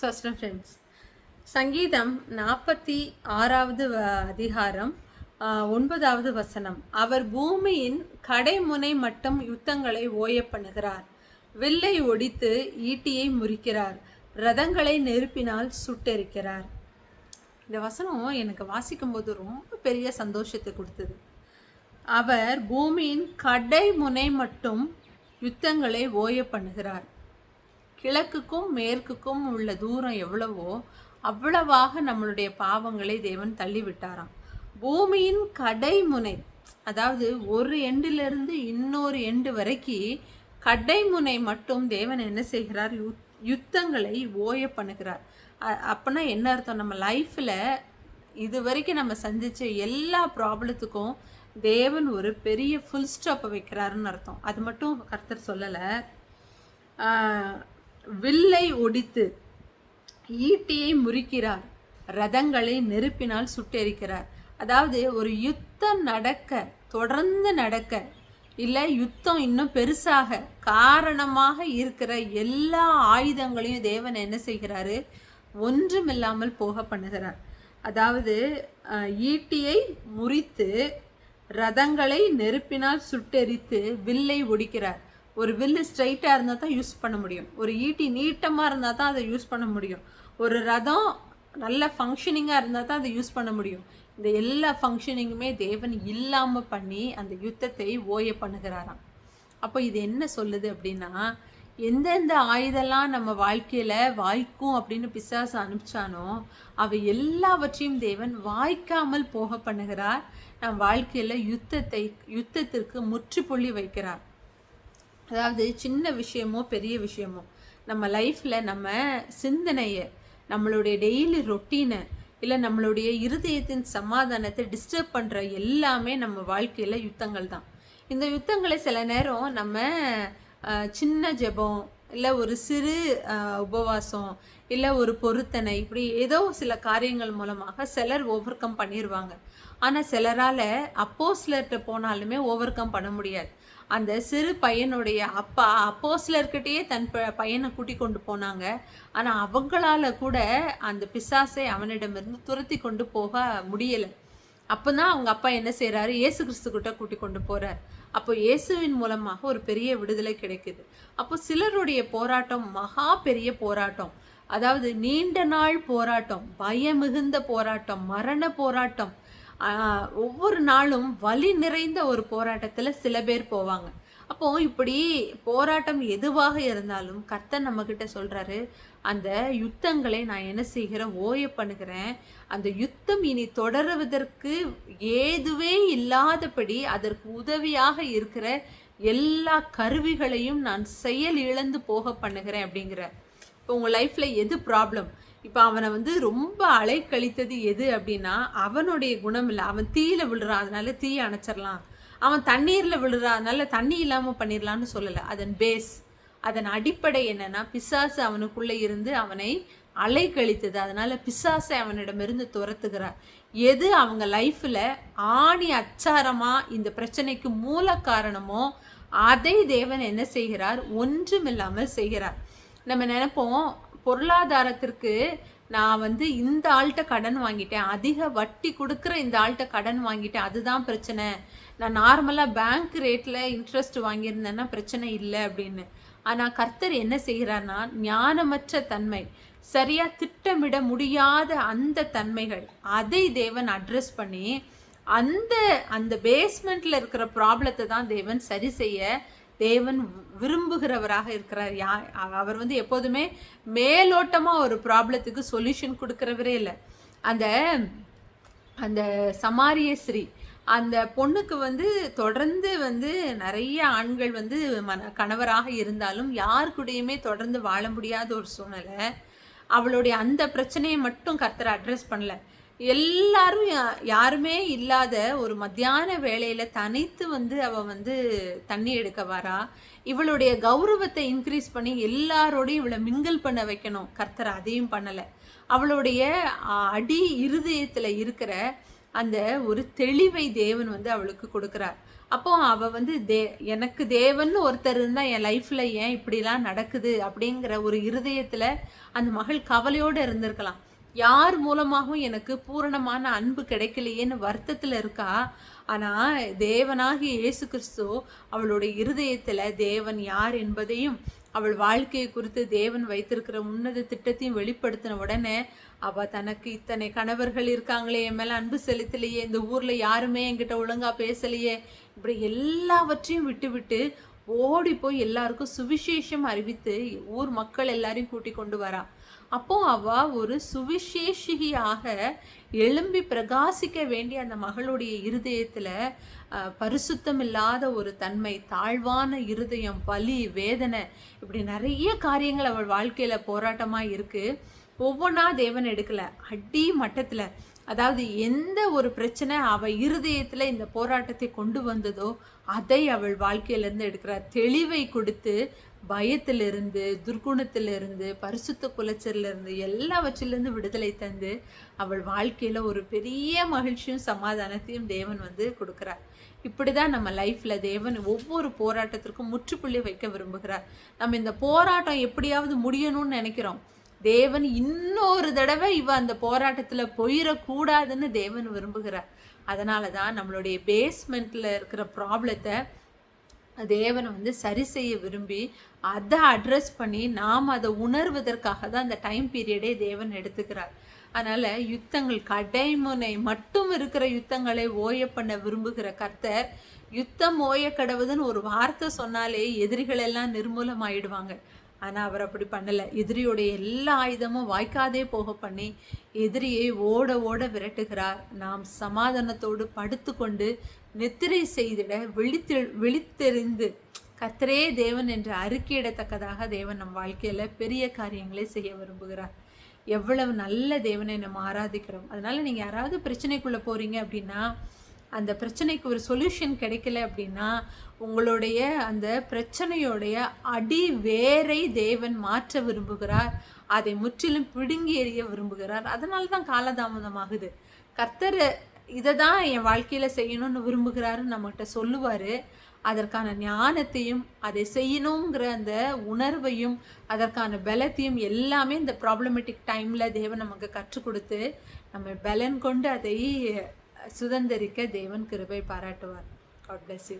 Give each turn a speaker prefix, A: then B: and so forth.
A: First friends சங்கீதம் நாற்பத்தி ஆறாவது அதிகாரம் ஒன்பதாவது வசனம். அவர் பூமியின் கடைமுனை மட்டும் யுத்தங்களை ஓய பண்ணுகிறார் வில்லை ஒடித்து ஈட்டியை முறிக்கிறார். ரதங்களை நெருப்பினால் சுட்டெரிக்கிறார். இந்த வசனம் எனக்கு வாசிக்கும்போது ரொம்ப பெரிய சந்தோஷத்தை கொடுத்தது. அவர் பூமியின் கடைமுனை மட்டும் யுத்தங்களை ஓய பண்ணுகிறார் கிழக்குக்கும் மேற்குக்கும் உள்ள தூரம் எவ்வளவோ அவ்வளவாக நம்மளுடைய பாவங்களை தேவன் தள்ளி விட்டாராம் பூமியின் கடைமுனை அதாவது ஒரு எண்டிலிருந்து இன்னொரு எண்டு வரைக்கும் கடைமுனை மட்டும் தேவன் என்ன செய்கிறார்? யுத்- யுத்தங்களை ஓய பண்ணுகிறார். அப்போனா என்ன அர்த்தம்? நம்ம லைஃப்பில் இது வரைக்கும் நம்ம சந்தித்த எல்லா ப்ராப்ளத்துக்கும் தேவன் ஒரு பெரிய ஃபுல் ஸ்டாப்பை வைக்கிறாருன்னு அர்த்தம். அது மட்டும் கர்த்தர் சொல்லலை. வில்லை ஒடித்து ஈட்டியை முறிக்கிறார். ரதங்களை நெருப்பினால் சுட்டெரிக்கிறார். அதாவது ஒரு யுத்தம் நடக்க தொடர்ந்து நடக்க இல்லை யுத்தம் இன்னும் பெருசாக காரணமாக இருக்கிற எல்லா ஆயுதங்களையும் தேவன் என்ன செய்கிறாரு? ஒன்றுமில்லாமல் போக பண்ணுகிறார். அதாவது ஈட்டியை முறித்து ரதங்களை நெருப்பினால் சுட்டெரித்து வில்லை ஒடிக்கிறார். ஒரு வில்லு ஸ்ட்ரைட்டாக இருந்தால் தான் யூஸ் பண்ண முடியும். ஒரு ஈட்டி நீட்டமாக இருந்தால் தான் அதை யூஸ் பண்ண முடியும். ஒரு ரதம் நல்ல ஃபங்க்ஷனிங்காக இருந்தால் தான் அதை யூஸ் பண்ண முடியும். இந்த எல்லா ஃபங்க்ஷனிங்குமே தேவன் இல்லாமல் பண்ணி அந்த யுத்தத்தை ஓய பண்ணுகிறாராம். அப்போ இது என்ன சொல்லுது அப்படின்னா எந்தெந்த ஆயுதெல்லாம் நம்ம வாழ்க்கையில் வாய்க்கும் அப்படின்னு பிசாசு அனுப்பிச்சானோ அவை எல்லாவற்றையும் தேவன் வாய்க்காமல் போக பண்ணுகிறார். நம் வாழ்க்கையில் யுத்தத்தை யுத்தத்திற்கு முற்றுப்புள்ளி வைக்கிறார். அதாவது சின்ன விஷயமோ பெரிய விஷயமோ நம்ம லைஃப்பில் நம்ம சிந்தனையை நம்மளுடைய டெய்லி ரொட்டீனை இல்லை நம்மளுடைய இருதயத்தின் சமாதானத்தை டிஸ்டர்ப் பண்ணுற எல்லாமே நம்ம வாழ்க்கையில் யுத்தங்கள் தான். இந்த யுத்தங்களை சில நேரம் நம்ம சின்ன ஜெபம் இல்லை ஒரு சிறு உபவாசம் இல்லை ஒரு பொருத்தனை இப்படி ஏதோ சில காரியங்கள் மூலமாக சிலர் ஓவர் கம் பண்ணிடுவாங்க ஆனால் சிலரால் அப்போஸ்லர்கிட்ட போனாலுமே ஓவர் கம் பண்ண முடியாது. அந்த சிறு பையனுடைய அப்பா அப்போஸ்லர்கிட்டயே தன் ப- பையனை கூட்டி கொண்டு போனாங்க. ஆனால் அவங்களால கூட அந்த பிசாசை அவனிடமிருந்து துரத்தி கொண்டு போக முடியலை. அப்போ தான் அவங்க அப்பா என்ன செய்கிறாரு இயேசு கிறிஸ்து கிட்ட கூட்டி கொண்டு போகிறார் அப்போ இயேசுவின் மூலமாக ஒரு பெரிய விடுதலை கிடைக்குது. அப்போ சிலருடைய போராட்டம் மகா பெரிய போராட்டம். அதாவது நீண்ட நாள் போராட்டம் பயமிகுந்த போராட்டம் மரண போராட்டம். ஒவ்வொரு நாளும் வலி நிறைந்த ஒரு போராட்டத்தில் சில பேர் போவாங்க. அப்போ இப்படி போராட்டம் எதுவாக இருந்தாலும் கர்த்தர் நம்ம கிட்ட சொல்றாரு அந்த யுத்தங்களை நான் என்ன செய்கிறேன் ஓய பண்ணுகிறேன். அந்த யுத்தம் இனி தொடருவதற்கு ஏதுவே இல்லாதபடி அதற்கு உதவியாக இருக்கிற எல்லா கருவிகளையும் நான் செயல் இழந்து போக பண்ணுகிறேன் அப்படிங்கிற. இப்போ உங்கள் லைஃப்பில் எது ப்ராப்ளம் இப்போ அவனை வந்து ரொம்ப அலைக்கழித்தது எது அப்படின்னா அவனுடைய குணம் இல்லை. அவன் தீயில விழுறான் அதனால தீயை அணைச்சிடலாம். அவன் தண்ணீரில் விழுறான் அதனால தண்ணி இல்லாமல் பண்ணிடலான்னு சொல்லலை. அதன் பேஸ் அதன் அடிப்படை என்னன்னா பிசாசு அவனுக்குள்ளே இருந்து அவனை அலைக்கழித்தது. அதனால பிசாசை அவனிடமிருந்து துரத்துகிறார். எது அவங்க லைஃப்பில் ஆணி அச்சாரமாக இந்த பிரச்சனைக்கு மூல காரணமோ அதை தேவன் என்ன செய்கிறார்? ஒன்றுமில்லாமல் செய்கிறார். நம்ம நினைப்போம் பொருளாதாரத்திற்கு நான் வந்து இந்த ஆள்கிட்ட கடன் வாங்கிட்டேன். அதிக வட்டி கொடுக்குற இந்த ஆள்கிட்ட கடன் வாங்கிட்டேன். அதுதான் பிரச்சனை. நான் நார்மலாக பேங்க் ரேட்டில் இன்ட்ரெஸ்ட் வாங்கியிருந்தேன்னா பிரச்சனை இல்லை அப்படின்னு. ஆனால் கர்த்தர் என்ன செய்கிறார்னா ஞானமற்ற தன்மை சரியாக திட்டமிட முடியாத அந்த தன்மைகள் அதை தேவன் அட்ரஸ் பண்ணி அந்த அந்த பேஸ்மெண்ட்டில் இருக்கிற ப்ராப்ளத்தை தான் தேவன் சரி செய்ய தேவன் விரும்புகிறவராக இருக்கிறார். யா அவர் வந்து எப்போதுமே மேலோட்டமாக ஒரு ப்ராப்ளத்துக்கு சொல்யூஷன் கொடுக்குறவரே இல்லை. அந்த அந்த சமாரிய ஸ்ரீ அந்த பொண்ணுக்கு வந்து தொடர்ந்து வந்து நிறைய ஆண்கள் வந்து மன கணவராக இருந்தாலும் யார் கூடயுமே தொடர்ந்து வாழ முடியாத ஒரு சூழ்நிலை. அவளுடைய அந்த பிரச்சனையை மட்டும் கர்த்தர் அட்ரஸ் பண்ணல. எல்லாரும் யா- யாருமே இல்லாத ஒரு மத்தியான வேலையில் தனித்து வந்து அவ வந்து தண்ணி எடுக்க வரா. இவளுடைய கௌரவத்தை இன்க்ரீஸ் பண்ணி எல்லாரோடையும் இவளை மிங்கிள் பண்ண வைக்கணும். கர்த்தர் அதையும் பண்ணலை. அவளுடைய அடி இருதயத்தில் இருக்கிற அந்த ஒரு தெளிவை தேவன் வந்து அவளுக்கு கொடுக்குறார். அப்போ அவ வந்து தே எனக்கு தேவன் ஒருத்தர் இருந்தால் என் லைஃப்பில் ஏன் இப்படிலாம் நடக்குது அப்படிங்கிற ஒரு இருதயத்தில் அந்த மகள் கவலையோடு இருந்திருக்கலாம். யார் மூலமாகவும் எனக்கு பூரணமான அன்பு கிடைக்கலையேன்னு வருத்தத்தில் இருக்கா? ஆனால் தேவனாகிய இயேசு கிறிஸ்து அவளுடைய இருதயத்தில் தேவன் யார் என்பதையும் அவள் வாழ்க்கையை குறித்து தேவன் வைத்திருக்கிற உன்னத திட்டத்தையும் வெளிப்படுத்தின உடனே அவள் தனக்கு இத்தனை கணவர்கள் இருக்காங்களே என் மேலே அன்பு செலுத்தலையே இந்த ஊரில் யாருமே என்கிட்ட ஒழுங்காக பேசலையே இப்படி எல்லாவற்றையும் விட்டு விட்டு ஓடி போய் எல்லாருக்கும் சுவிசேஷம் அறிவித்து ஊர் மக்கள் எல்லாரையும் கூட்டி கொண்டு வரா. அப்போ அவ ஒரு சுவிசேஷிகியாக எழும்பி பிரகாசிக்க வேண்டிய அந்த மகளுடைய இருதயத்தில் பரிசுத்தம் இல்லாத ஒரு தன்மை தாழ்வான இருதயம் பலி வேதனை இப்படி நிறைய காரியங்கள் அவள் வாழ்க்கையில் போராட்டமாக இருக்கு. ஒவ்வொன்றா தேவன் எடுக்கலை. அடி மட்டத்தில் அதாவது எந்த ஒரு பிரச்சனை அவள் இருதயத்தில் இந்த போராட்டத்தை கொண்டு வந்ததோ அதை அவள் வாழ்க்கையிலேருந்து எடுக்கிறார் தெளிவை கொடுத்து பயத்திலிருந்து துர்க்குணத்திலிருந்து பரிசுத்த குலைச்சலிருந்து எல்லாவற்றிலிருந்து விடுதலை தந்து அவள் வாழ்க்கையில் ஒரு பெரிய மகிழ்ச்சியும் சமாதானத்தையும் தேவன் வந்து கொடுக்குறாரு. இப்படி தான் நம்ம லைஃப்பில் தேவன் ஒவ்வொரு போராட்டத்திற்கும் முற்றுப்புள்ளி வைக்க விரும்புகிறார். நம்ம இந்த போராட்டம் எப்படியாவது முடியணும்னு நினைக்கிறோம். தேவன் இன்னொரு தடவை இவ அந்த போராட்டத்தில் போயிடக்கூடாதுன்னு தேவன் விரும்புகிறார். அதனால தான் நம்மளுடைய பேஸ்மெண்ட்டில் இருக்கிற ப்ராப்ளத்தை தேவனை வந்து சரி செய்ய விரும்பி அதை அட்ரஸ் பண்ணி நாம் அதை உணர்வதற்காக தான் அந்த டைம் பீரியடே தேவன் எடுத்துக்கிறார். அதனால் யுத்தங்கள் கடைமுனை மட்டும் இருக்கிற யுத்தங்களை ஓய பண்ண விரும்புகிற கர்த்தர் யுத்தம் ஓய கடவுதுன்னு ஒரு வார்த்தை சொன்னாலே எதிரிகளெல்லாம் நிர்மூலமாயிடுவாங்க. ஆனால் அவர் அப்படி பண்ணலை. எதிரியோடைய எல்லா ஆயுதமும் வாய்க்காதே போக பண்ணி எதிரியை ஓட ஓட விரட்டுகிறார். நாம் சமாதானத்தோடு படுத்துக்கொண்டு நெத்திரை செய்திட விழித்து விழித்தெறிந்து கத்தரே தேவன் என்று அறிக்கையிடத்தக்கதாக தேவன் நம் வாழ்க்கையில் பெரிய காரியங்களை செய்ய விரும்புகிறார். எவ்வளவு நல்ல தேவனை நம்ம ஆராதிக்கிறோம். அதனால் நீங்கள் யாராவது பிரச்சனைக்குள்ளே போகிறீங்க அப்படின்னா அந்த பிரச்சனைக்கு ஒரு சொல்யூஷன் கிடைக்கல அப்படின்னா உங்களுடைய அந்த பிரச்சனையோடைய அடி வேரை தேவன் மாற்ற விரும்புகிறார். அதை முற்றிலும் பிடுங்கி எறிய விரும்புகிறார். அதனால தான் காலதாமதமாகுது கர்த்தரை இதை தான் என் வாழ்க்கையில் செய்யணும்னு விரும்புகிறாருன்னு நம்மகிட்ட சொல்லுவார். அதற்கான ஞானத்தையும் அதை செய்யணுங்கிற அந்த உணர்வையும் அதற்கான பலத்தையும் எல்லாமே இந்த ப்ராப்ளமேட்டிக் டைமில் தேவன் நமக்கு கற்றுக் கொடுத்து நம்ம பலன் கொண்டு அதை சுதந்திரிக்க தேவன் கிருபை பாராட்டுவார். God bless you